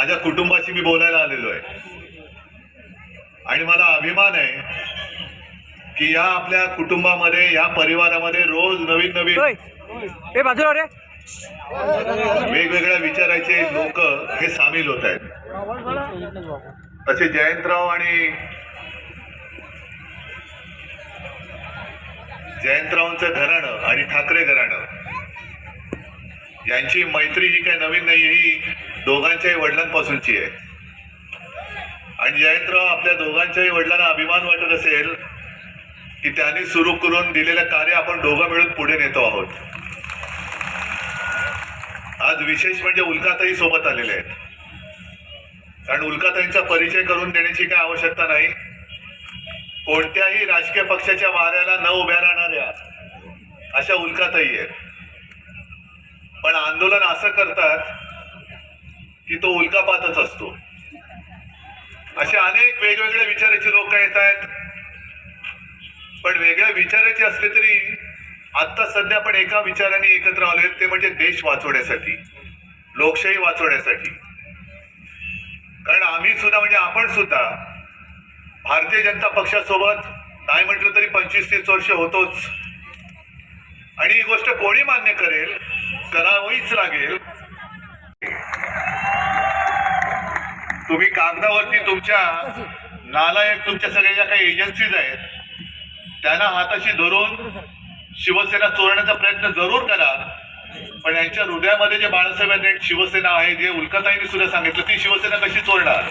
माझ्या कुटुंबाशी मी बोलायला आलेलो आहे. आणि मला अभिमान आहे की या आपल्या कुटुंबामध्ये या परिवारामध्ये रोज नवीन नवीन वेगवेगळ्या विचाराचे लोक हे सामील होत आहेत. तसे जयंतराव आणि जयंतरावांचं घराणं आणि ठाकरे घराणं. यांची मैत्री ही काही नवीन नाही ही. दोघांच्याही वडिलांपासूनची आहे. आणि जयंतराव आपल्या दोघांच्याही वडिलांना अभिमान वाटत असेल की त्यांनी सुरू करून दिलेलं कार्य आपण दोघं मिळून पुढे नेतो आहोत. आज विशेष म्हणजे उल्काताई सोबत आलेले आहेत. कारण उल्काताईंचा परिचय करून देण्याची काय आवश्यकता नाही. कोणत्याही राजकीय पक्षाच्या वाऱ्याला न उभ्या राहणाऱ्या अशा उल्काताई आहेत. पण आंदोलन असं करतात की तो उल्कापातच असतो. असे अनेक वेगवेगळ्या विचाराची लोक येत आहेत. पण वेगळ्या विचाराची असले तरी आत्ता सध्या आपण एका विचाराने एकत्र आलोय ते म्हणजे देश वाचवण्यासाठी लोकशाही वाचवण्यासाठी. कारण आम्ही सुद्धा म्हणजे आपण सुद्धा भारतीय जनता पक्षासोबत नाही म्हटलं तरी पंचवीस तीस वर्ष होतोच. आणि ही गोष्ट कोणी मान्य करेल करावीच लागेल तुम्ही कागदावरती तुमच्या नालायक तुमच्या सगळ्या ज्या काही एजन्सीज आहेत त्यांना हाताशी धरून शिवसेना चोरण्याचा प्रयत्न जरूर करा. पण यांच्या हृदयामध्ये जे बाळासाहेबांनी शिवसेना आहे जे उल्काताईंनी सुद्धा सांगितलं ती शिवसेना कशी चोरणार?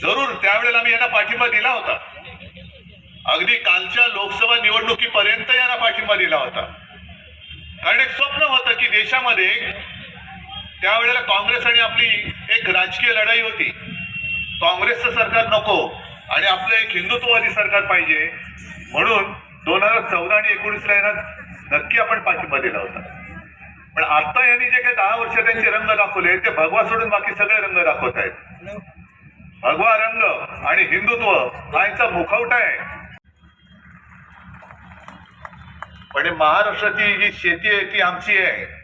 जरूर त्यावेळेला आम्ही यांना पाठिंबा दिला होता. अगदी कालच्या लोकसभा निवडणुकीपर्यंत यांना पाठिंबा दिला होता. कारण एक स्वप्न होतं की देशामध्ये त्यावेळेला काँग्रेस आणि आपली एक राजकीय लढाई होती. काँग्रेसचं सरकार नको आणि आपलं एक हिंदुत्ववादी सरकार पाहिजे. म्हणून दोन हजार चौदा आणि एकोणीसला यांना नक्की आपण पाठिंबा दिला होता. पण आता यांनी जे काही दहा वर्ष त्यांचे रंग दाखवले ते भगवा सोडून बाकी सगळे रंग दाखवत आहेत. भगवा रंग आणि हिंदुत्व हा यांचा मुखवटा आहे. पण महाराष्ट्राची जी शेती आहे ती आमची आहे.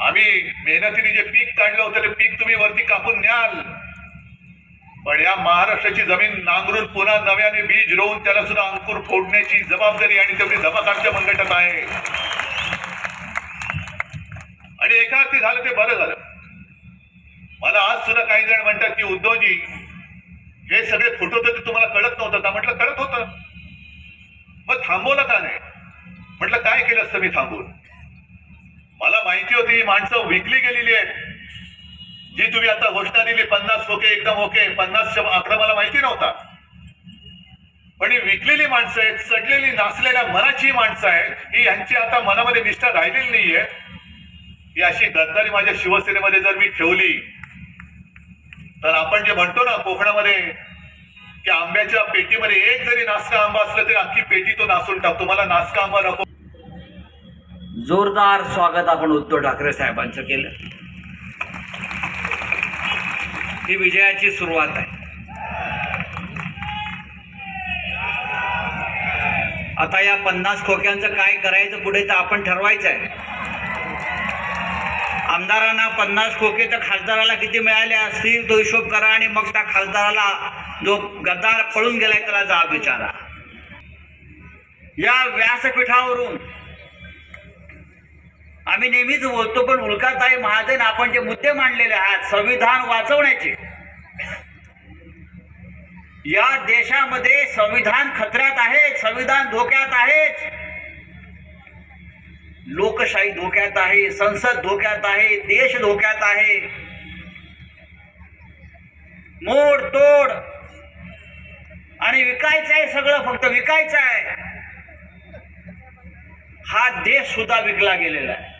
आम्ही मेहनतीने जे पीक काढलं होतं ते पीक तुम्ही वरती कापून न्याल. पण या महाराष्ट्राची जमीन नांगरून पुन्हा नव्याने बीज रोवून त्याला सुद्धा अंकुर फोडण्याची जबाबदारी आणि तेवढी धमक आमच्या मनगटात आहे. आणि एका अर्थी झालं ते बरं झालं. मला आज सुद्धा काही जण म्हणतात की उद्धवजी हे सगळे फोटो तर ते तुम्हाला कळत नव्हतं. का म्हटलं कळत होतं. मग थांबवलं का नाही? म्हटलं काय केलं असतं मी थांबून? मला माहिती होती ही माणसं विकली गेलेली आहेत. जी तुम्ही आता घोषणा दिली पन्नास ओके एकदम ओके पन्नास आकडा मला माहिती नव्हता. पण ही विकलेली माणसं आहेत सडलेली नाचलेल्या मनाची माणसं आहेत ही यांची आता मनामध्ये निष्ठा राहिलेली नाहीये. ही अशी गद्दारी माझ्या शिवसेनेमध्ये जर मी ठेवली तर आपण जे म्हणतो ना कोकणामध्ये की आंब्याच्या पेटीमध्ये एक जरी नासका आंबा असला तरी अख्खी पेटी तो नासून टाकतो. मला नासका आंबा नको. जोरदार स्वागत आपण उद्धव ठाकरे साहेबांचं केलं. ही विजयाची सुरुवात आहे. आता या पन्नास खोक्यांचं काय करायचं पुढे तर आपण ठरवायचं आहे. आमदारांना पन्नास खोके तर खासदाराला किती मिळाले असतील तो हिशोब करा आणि मग त्या खासदाराला जो गद्दार पळून गेलाय त्याला जाब विचारा. या व्यासपीठावरून आम्ही नेहमीच बोलतो पण उल्काताई महाजन आपण जे मुद्दे मांडलेले आहेत संविधान वाचवण्याचे या देशामध्ये संविधान खतऱ्यात आहे संविधान धोक्यात आहे. लोकशाही धोक्यात आहे संसद धोक्यात आहे देश धोक्यात आहे. मोड तोड आणि विकायचं आहे सगळं फक्त विकायचं आहे. हा देश सुद्धा विकला गेलेला आहे.